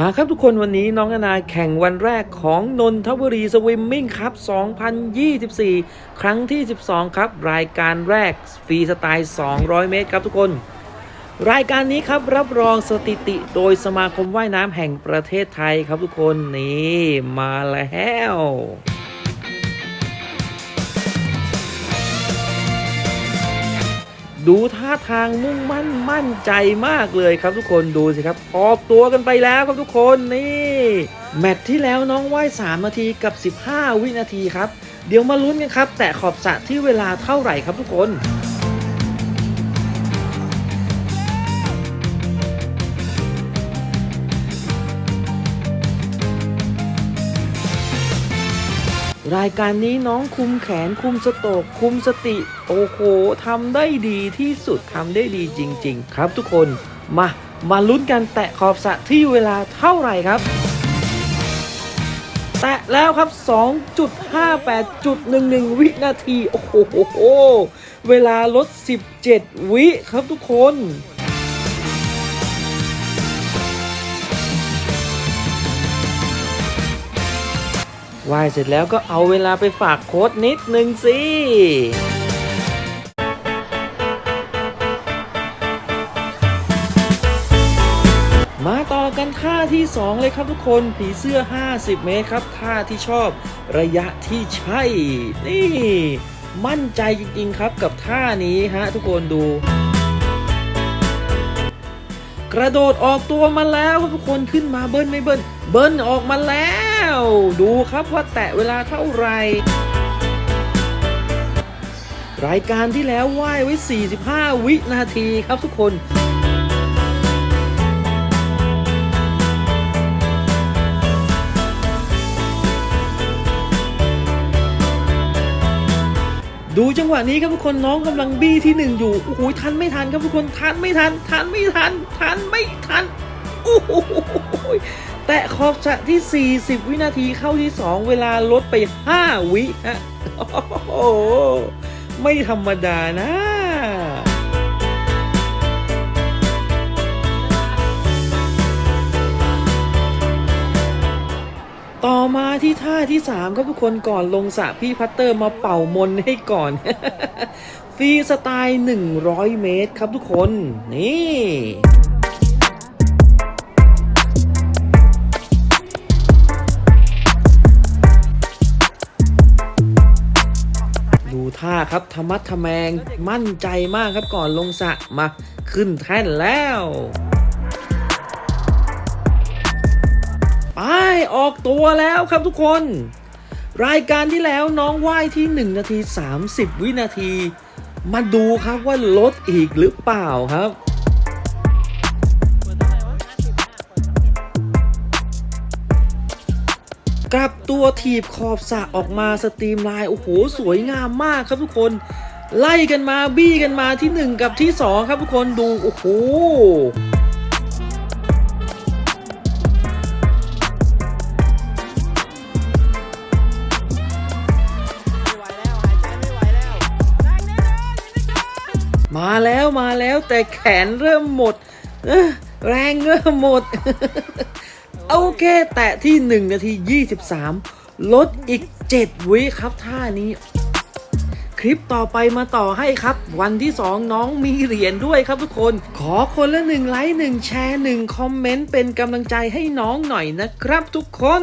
มาครับทุกคนวันนี้น้องนาแข่งวันแรกของนนทบุรีสวิมมิ่งครับ 2024 ครั้งที่ 12 ครับ รายการแรกฟรีสไตล์ 200 เมตรครับทุกคน รายการนี้ครับรับรองสถิติโดยสมาคมว่ายน้ำแห่งประเทศไทยครับทุกคน นี่ มาแล้ว ดูท่าทางมุ่งมั่นมั่นใจมากเลยครับทุกคนดูสิครับ ออกตัวกันไปแล้วครับทุกคนนี่แมตช์ที่แล้วน้องว่าย3นาทีกับ 15 วินาทีครับ เดี๋ยวมาลุ้นกันครับ แต่ขอบสะที่เวลาเท่าไหร่ครับทุกคน รายการนี้น้องคุมแขนคุมสโตกคุมสติ โอ้โหทำได้ดีที่สุดทำได้ดีจริง ๆ ครับทุกคนมา มาลุ้นกันแตะขอบสะที่เวลาเท่าไหร่ครับ แตะแล้วครับ 2.58.11 วินาที โอ้โห เวลาลด 17 วิครับทุกคน ว่ายเสร็จแล้วก็เอาเวลาไปฝากโค้ดนิดนึงสิมาต่อกันท่าที่ 2 เลยครับทุกคนผีเสื้อ 50 เมตรครับท่าที่ชอบระยะที่ใช่ นี่ มั่นใจจริงๆครับกับท่านี้ฮะทุกคนดู ระโดดออกตัวมาแล้วครับทุกคนขึ้นมาเบิ้ลไม่เบิ้ลเบิ้ลออกมาแล้ว ดูครับว่าแตะเวลาเท่าไหร่รายการที่แล้วว่ายไว้ 45 วินาทีครับทุกคน ดูจังหวะนี้ครับทุกคนน้องกำลังบี้ที่หนึ่งอยู่โอ้โหทันไม่ทันครับทุกคนทันไม่ทัน ทันไม่ทัน ทันไม่ทันโอ้โหแตะขอบจะที่ 40 วินาทีเข้าที่ 2 เวลาลดไป 5 วิฮะโอ้โหไม่ธรรมดานะ ต่อมาที่ท่าที่3ครับทุกคนก่อนลงสระพี่พัตเตอร์มาเป่ามนให้ก่อน ฟรีสไตล์ 100 เมตรครับทุกคน นี่ดูท่าครับธรรมัดทะแมงมั่นใจมากครับก่อนลงสระมาขึ้นแท่นแล้ว ไปออกตัวแล้วครับทุกคน รายการที่แล้วน้องว่ายที่ 1 นาที 30 วินาที มาดูครับว่าลดอีกหรือเปล่าครับกลับตัวถีบขอบสระออกมาสตรีมไลน์โอ้โห สวยงามมากครับทุกคน ไล่กันมาบี้กันมาที่ 1 กับที่ 2 ครับทุกคนดู โอ้โห มาแล้วมาแล้วแต่แขนเริ่มหมด แรงเริ่มหมด โอเค แตะที่ 1 นาที 23 ลดอีก 7 วิครับท่านี้ คลิปต่อไปมาต่อให้ครับ วันที่ 2 น้องมีเหรียญด้วยครับทุกคน ขอคนละ1ไลค์1แชร์1คอมเมนต์เป็นกำลังใจให้น้องหน่อยนะครับทุกคน